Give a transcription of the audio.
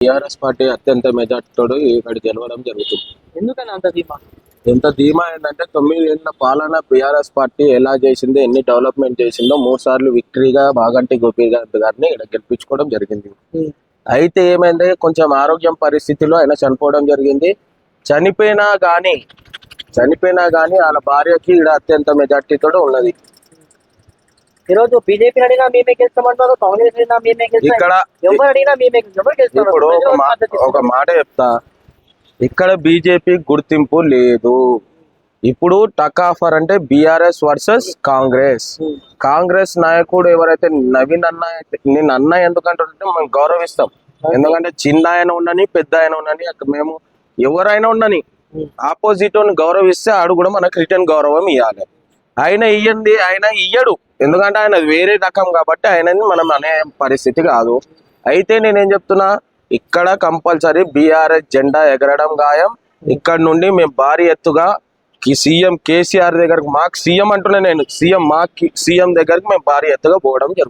TRS party అత్యంత మెజార్టీతో ఇక్కడ గెలవడం జరుగుతుంది. ఎందుకని అంత ధీమా? ఎంత ధీమా ఏంటంటే తొమ్మిది ఏళ్ళ పాలన బీఆర్ఎస్ పార్టీ ఎలా చేసిందో ఎన్ని డెవలప్మెంట్ చేసిందో మూడు సార్లు విక్టరీగా బాగంటి గోపీకాంత్ గారిని ఇక్కడ గెలిపించుకోవడం జరిగింది. అయితే ఏమైంది? కొంచెం ఆరోగ్యం పరిస్థితిలో ఆయన చనిపోవడం జరిగింది. చనిపోయినా కానీ చనిపోయినా కానీ వాళ్ళ భార్యకి ఇక్కడ అత్యంత మెజార్టీతో ఉన్నది. ఈరోజు బీజేపీ అడిగినా మేమే గెలుస్తామంటారు కాంగ్రెస్ అడిగినా మేమే గెలుస్తాం. ఇక్కడ ఎవరు అడిగినా మేమే ఎవరు ఇప్పుడు ఒక మా- ఒక మాట చెప్తా. ఇక్కడ బీజేపీ గుర్తింపు లేదు. ఇప్పుడు టక్ ఆఫర్ అంటే బీఆర్ఎస్ వర్సెస్ కాంగ్రెస్. కాంగ్రెస్ నాయకుడు ఎవరైతే నవీన్ అన్న అయితే- నేను అన్న ఎందుకంటే మేము గౌరవిస్తాం. ఎందుకంటే చిన్న ఆయన ఉండని పెద్ద ఆయన ఉండని అక్కడ మేము ఎవరైనా ఉండని ఆపోజిట్ గౌరవిస్తే ఆడు కూడా మనకు రిటర్న్ గౌరవం ఇవ్వాలి. ఆయన ఇయ్యండి ఆయన ఇయ్యడు. ఎందుకంటే ఆయన వేరే రకం కాబట్టి ఆయనని మనం అనే పరిస్థితి కాదు. అయితే నేనేం చెప్తున్నా ఇక్కడ కంపల్సరీ బీఆర్ఎస్ జెండా ఎగరడం గాయం. ఇక్కడ నుండి మేము భారీ ఎత్తుగా సీఎం కేసీఆర్ దగ్గరకు మాకు సీఎం అంటున్నా నేను సీఎం మా సీఎం దగ్గరకు మేము భారీ ఎత్తుగా పోవడం జరుగుతుంది